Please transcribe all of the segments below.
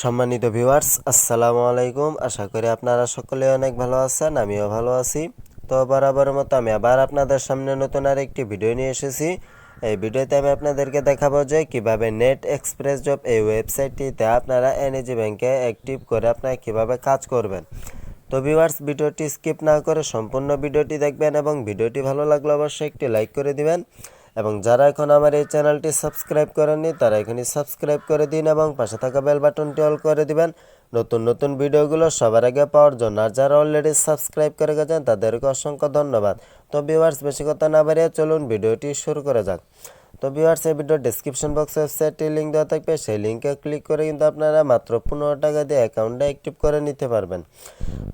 সম্মানিত ভিউয়ার্স আসসালামু আলাইকুম। আশা করি আপনারা সকলে অনেক ভালো আছেন, আমিও ভালো আছি। তো বরাবর মতো আমি আবার আপনাদের সামনে নতুন আর একটি ভিডিও নিয়ে এসেছি। এই ভিডিওতে আমি আপনাদেরকে দেখাবো যে কীভাবে নেট এক্সপ্রেস জব এই ওয়েবসাইটটিতে আপনারা এনএজি ব্যাংকে অ্যাক্টিভ করে আপনারা কীভাবে কাজ করবেন। তো ভিউয়ার্স ভিডিওটি স্কিপ না করে সম্পূর্ণ ভিডিওটি দেখবেন এবং ভিডিওটি ভালো লাগলে অবশ্যই একটি লাইক করে দিবেন। এবং যারা এখন আমার এই চ্যানেলটি সাবস্ক্রাইব করেননি, তারা এখনই সাবস্ক্রাইব করে দিন এবং পাশে থাকা বেল বাটনটি অল করে দিবেন। নতুন নতুন ভিডিওগুলো সবার আগে পাওয়ার জন্য আর যারা অলরেডি সাবস্ক্রাইব করে গেছেন, তাদেরকে অসংখ্য ধন্যবাদ। তো ভিউয়ার্স বেশি কথা না বাড়িয়ে চলুন, ভিডিওটি শুরু করা যাক। তো ভিউয়ার্স এই ভিডিও ডিসক্রিপশন বক্সে ওয়েবসাইটটির লিঙ্ক দেওয়া থাকবে। সেই লিঙ্কে ক্লিক করে কিন্তু আপনারা মাত্র পনেরো টাকা দিয়ে অ্যাকাউন্টটা অ্যাক্টিভ করে নিতে পারবেন।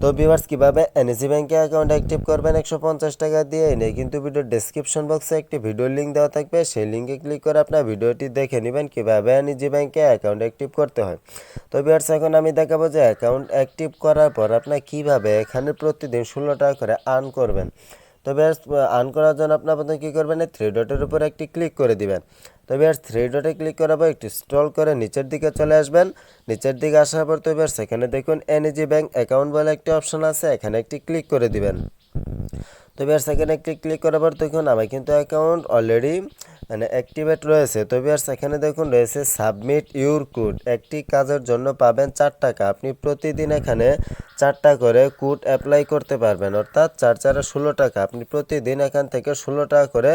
তো ভিউয়ার্স কীভাবে এনএসি ব্যাংকে অ্যাকাউন্ট অ্যাক্টিভ করবেন একশো পঞ্চাশ টাকা দিয়ে এনে কিন্তু ভিডিও ডিসক্রিপশন বক্সে একটি ভিডিও লিঙ্ক দেওয়া থাকবে। সেই লিঙ্কে ক্লিক করে আপনার ভিডিওটি দেখে নেবেন, কীভাবে এনএসি ব্যাংকে অ্যাকাউন্ট অ্যাক্টিভ করতে হয়। তো ভিউয়ার্স এখন আমি দেখাবো যে অ্যাকাউন্ট অ্যাক্টিভ করার পর আপনার কীভাবে এখানে প্রতিদিন ষোলো টাকা করে আর্ন করবেন। তো বেশ আর্ন করার জন্য আপনার আপনাদের কী করবেন, এই থ্রি ডটের উপর একটি ক্লিক করে দিবেন। তবে আর থ্রি ডটে ক্লিক করার পর একটু স্ক্রল করে নিচের দিকে চলে আসবেন। নিচের দিকে আসার পর তো বেশ সেখানে দেখুন এনএজি ব্যাংক অ্যাকাউন্ট বলে একটি অপশন আছে, এখানে একটি ক্লিক করে দিবেন। তবে আর সেখানে একটি ক্লিক করার পর দেখুন আমার কিন্তু অ্যাকাউন্ট অলরেডি মানে অ্যাক্টিভেট রয়েছে। তো বিয়ার সেখানে দেখুন রয়েছে সাবমিট ইউর কোড একটি কাজের জন্য পাবেন চার টাকা। আপনি প্রতিদিন এখানে চারটা করে কোড অ্যাপ্লাই করতে পারবেন। অর্থাৎ চার চারে ষোলো টাকা। আপনি প্রতিদিন এখান থেকে ষোলো টাকা করে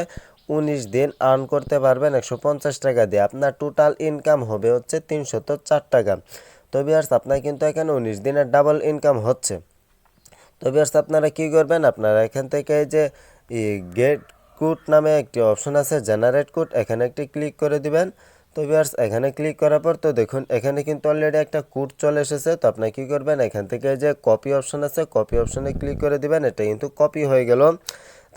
উনিশ দিন আর্ন করতে পারবেন একশো পঞ্চাশ টাকা দিয়ে। আপনার টোটাল ইনকাম হবে হচ্ছে তিনশত চার টাকা। তো বিয়ার্স আপনার কিন্তু এখানে উনিশ দিনের ডাবল ইনকাম হচ্ছে। তো বিয়ার্স আপনারা কি করবেন? আপনারা এখান থেকে যে গেট কোড নামে একটি অপশন আছে জেনারেট কোড। এখানে একটি ক্লিক করে দিবেন। তো ভিউয়ার্স এখানে ক্লিক করার পর তো দেখুন, এখানে কিন্তু অলরেডি একটা কোড চলে এসেছে। তো আপনি কী করবেন? এখান থেকে যে কপি অপশন আছে কপি অপশনে ক্লিক করে দিবেন। এটা কিন্তু কপি হয়ে গেল।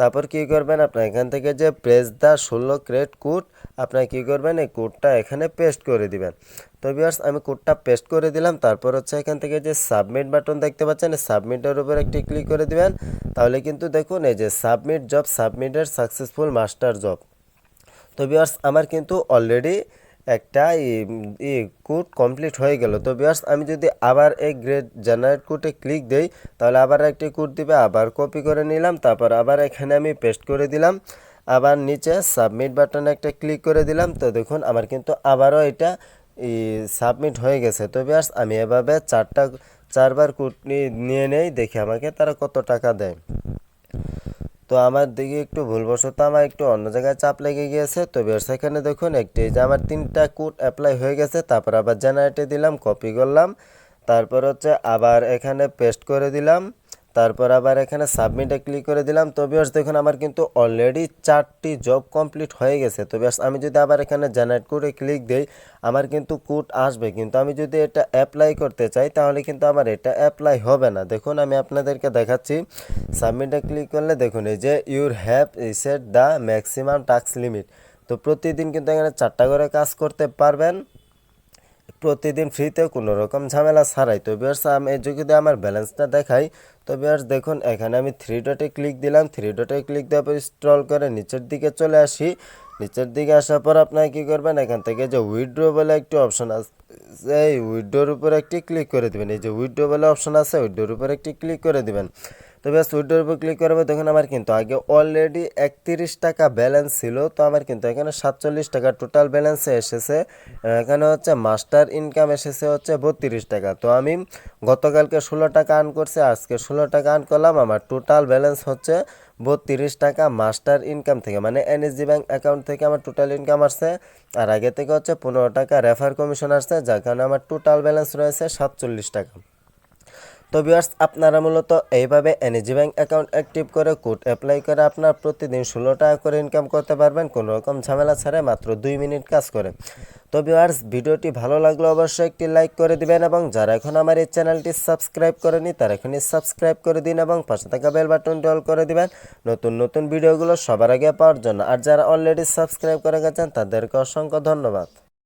তারপর কি করবেন? আপনার এখান থেকে যে প্রেস দা ষোলো ক্রেট কোড আপনার কি করবেন? এই কোডটা এখানে পেস্ট করে দিবেন। তো বিয়ার্স আমি কোডটা পেস্ট করে দিলাম। তারপর হচ্ছে এখান থেকে যে সাবমিট বাটন দেখতে পাচ্ছেন সাবমিটের উপর একটি ক্লিক করে দিবেন। তাহলে কিন্তু দেখুন, এই যে সাবমিট জব সাবমিটের সাকসেসফুল মাস্টার জব তো বিয়ার্স আমার কিন্তু অলরেডি একটা কোড কমপ্লিট হয়ে গেল। তো বিয়ার্স আমি যদি আবার এই গ্রেড জেনারেট কোডে ক্লিক দেই, তাহলে আবার একটি কোড দিবে, আবার কপি করে নিলাম, তারপর আবার এখানে আমি পেস্ট করে দিলাম, আবার নিচে সাবমিট বাটনে একটা ক্লিক করে দিলাম। তো দেখুন, আমার কিন্তু আবারও এটা সাবমিট হয়ে গেছে। তো বিয়ার্স আমি এভাবে চারটা, চারবার কোড নিয়ে নেই, দেখি আমাকে তারা কত টাকা দেয়। তো আমার দিকে একটু ভুলবশত আমার একটু অন্য জায়গায় চাপ লেগে গিয়েছে। তো সেখানে দেখুন একটি যে আমার তিনটা কোড অ্যাপ্লাই হয়ে গেছে, তারপর আবার জেনারেটে দিলাম কপি করলাম, তারপর হচ্ছে আবার এখানে পেস্ট করে দিলাম। তারপর আবার এখানে সাবমিটে ক্লিক করে দিলাম। তো বিয়ার্স দেখুন, আমার কিন্তু অলরেডি চারটি জব কমপ্লিট হয়ে গেছে। তো বিয়ার্স আমি যদি আবার এখানে জেনারেট করে ক্লিক দিই, আমার কিন্তু কোড আসবে। কিন্তু আমি যদি এটা অ্যাপ্লাই করতে চাই, তাহলে কিন্তু আমার এটা অ্যাপ্লাই হবে না। দেখুন, আমি আপনাদেরকে দেখাচ্ছি। সাবমিটে ক্লিক করলে দেখুন, এই যে your have set the maximum task limit তো প্রতিদিন কিন্তু এখানে চারটা করে কাজ করতে পারবেন। প্রতিদিন ফ্রিতে কোনো রকম ঝামেলা ছাড়াই। তো বিয়ার্স আমি যদি আমার ব্যালেন্সটা দেখাই, তো বিয়ার্স দেখুন, এখানে আমি থ্রি ডটে ক্লিক দিলাম। থ্রি ডটে ক্লিক দেওয়ার পর স্ক্রল করে নিচের দিকে চলে আসি। নিচের দিকে আসার পর আপনারা কী করবেন? এখান থেকে যে উইড্রো বলে একটি অপশন আছে এই উইড্রোর উপর একটি ক্লিক করে দেবেন। এই যে উইড্রো বলে অপশন আছে উইড্রোর উপর একটি ক্লিক করে দেবেন। তো ব্যাস উইড্রোর উপর ক্লিক করব দেখুন আমার কিন্তু আগে অলরেডি একত্রিশ টাকা ব্যালেন্স ছিল, তো আমার কিন্তু এখানে সাতচল্লিশ টাকা টোটাল ব্যালেন্সে এসেছে। এখানে হচ্ছে মাস্টার ইনকাম এসেছে হচ্ছে বত্রিশ টাকা। তো আমি গতকালকে ষোলো টাকা আর্ন করছি, আজকে ষোলো টাকা আর্ন করলাম, আমার টোটাল ব্যালেন্স হচ্ছে বত্রিশ টাকা মাস্টার ইনকাম থেকে মানে এনএসজি ব্যাংক অ্যাকাউন্ট থেকে আমার টোটাল ইনকাম আসছে। আর আগে থেকে হচ্ছে পনেরো টাকা রেফার কমিশন আসছে, যার কারণে আমার টোটাল ব্যালেন্স রয়েছে সাতচল্লিশ টাকা। তো ভিউয়ার্স আপনারা মূলত এইভাবে এনএজি ব্যাংক অ্যাকাউন্ট অ্যাক্টিভ করে কোড অ্যাপ্লাই করে আপনার প্রতিদিন ষোলো টাকা করে ইনকাম করতে পারবেন। কোনো রকম ঝামেলা ছাড়াই মাত্র দুই মিনিট কাজ করে। তো ভিউয়ার্স ভিডিওটি ভালো লাগলে অবশ্যই একটি লাইক করে দিবেন এবং যারা এখন আমার এই চ্যানেলটি সাবস্ক্রাইব করেনি তারা এখনই সাবস্ক্রাইব করে দিন এবং পাশে থাকা বেল বাটনটি অল করে দিবেন। নতুন নতুন ভিডিওগুলো সবার আগে পাওয়ার জন্য। আর যারা অলরেডি সাবস্ক্রাইব করে গেছেন, তাদেরকে অসংখ্য ধন্যবাদ।